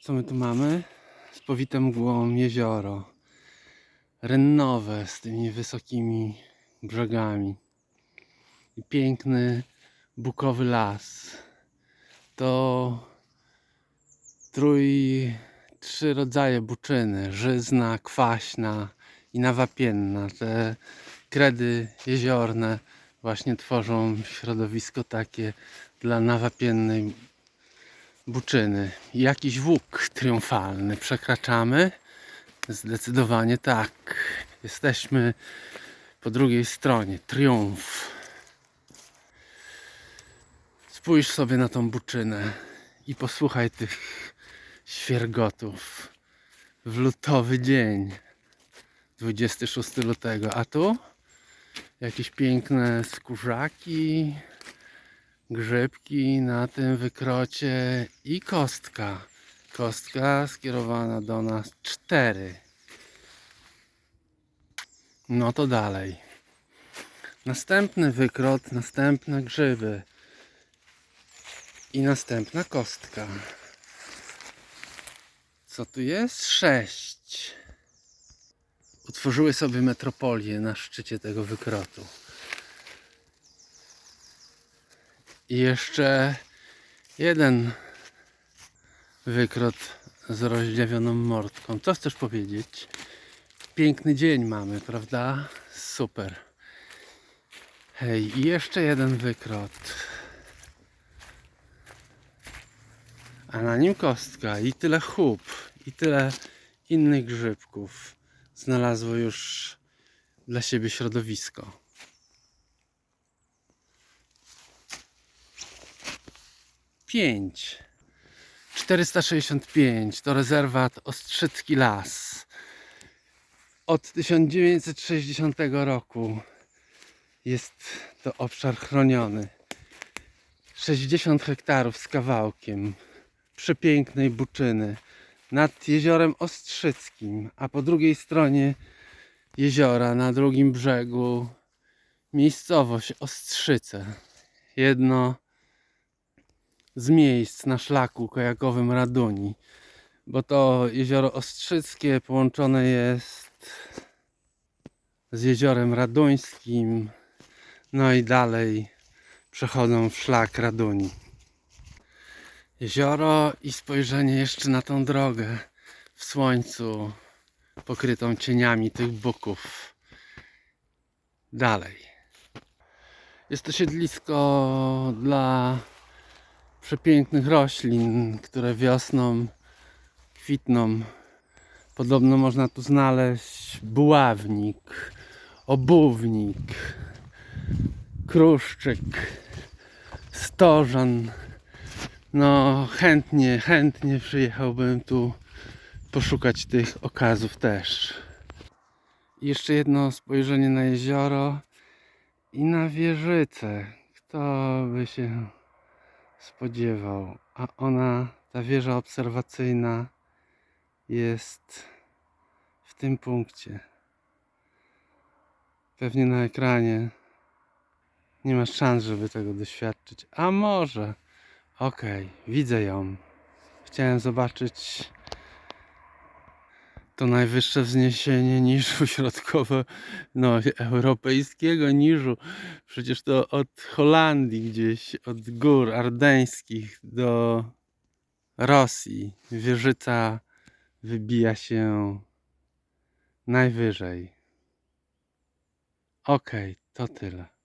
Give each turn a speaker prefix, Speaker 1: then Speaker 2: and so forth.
Speaker 1: Co my tu mamy? Spowite mgłą jezioro. Rennowe z tymi wysokimi brzegami. I piękny bukowy las. To trój, trzy rodzaje buczyny. Żyzna, kwaśna i nawapienna. Te kredy jeziorne właśnie tworzą środowisko takie dla nawapiennej buczyny. Jakiś łuk triumfalny przekraczamy? Zdecydowanie tak. Jesteśmy po drugiej stronie. Triumf. Spójrz sobie na tą buczynę i posłuchaj tych świergotów w lutowy dzień. 26 lutego. A tu jakieś piękne skórzaki, grzybki na tym wykrocie i kostka. Kostka skierowana do nas cztery. No to dalej. Następny wykrot, następne grzyby i następna kostka. Co tu jest? Sześć. Utworzyły sobie metropolię na szczycie tego wykrotu. I jeszcze jeden wykrot z rozdziawioną mordką. Co chcesz powiedzieć? Piękny dzień mamy, prawda? Super. Hej, i jeszcze jeden wykrot. A na nim kostka i tyle chub, i tyle innych grzybków znalazło już dla siebie środowisko. Pięć. 465 to rezerwat Ostrzycki Las. Od 1960 roku jest to obszar chroniony. 60 hektarów z kawałkiem przepięknej buczyny nad jeziorem Ostrzyckim, a po drugiej stronie jeziora, na drugim brzegu, miejscowość Ostrzyce. Jedno z miejsc na szlaku kajakowym Raduni, bo to jezioro Ostrzyckie połączone jest z jeziorem Raduńskim, no i dalej przechodzą w szlak Raduni. Jezioro i spojrzenie jeszcze na tą drogę w słońcu pokrytą cieniami tych buków. Dalej. Jest to siedlisko dla przepięknych roślin, które wiosną kwitną. Podobno można tu znaleźć buławnik, obuwnik, kruszczyk, stożan. No chętnie, chętnie przyjechałbym tu poszukać tych okazów też. I Jeszcze jedno spojrzenie na jezioro i na wieżycę. Kto by się spodziewał? A ona, ta wieża obserwacyjna jest w tym punkcie. Pewnie na ekranie nie masz szans, żeby tego doświadczyć. A może? Okej, widzę ją. Chciałem zobaczyć to najwyższe wzniesienie niżu środkowo no, europejskiego niżu. Przecież to od Holandii gdzieś, od gór ardeńskich do Rosji. Wieżyca wybija się najwyżej. Okej, to tyle.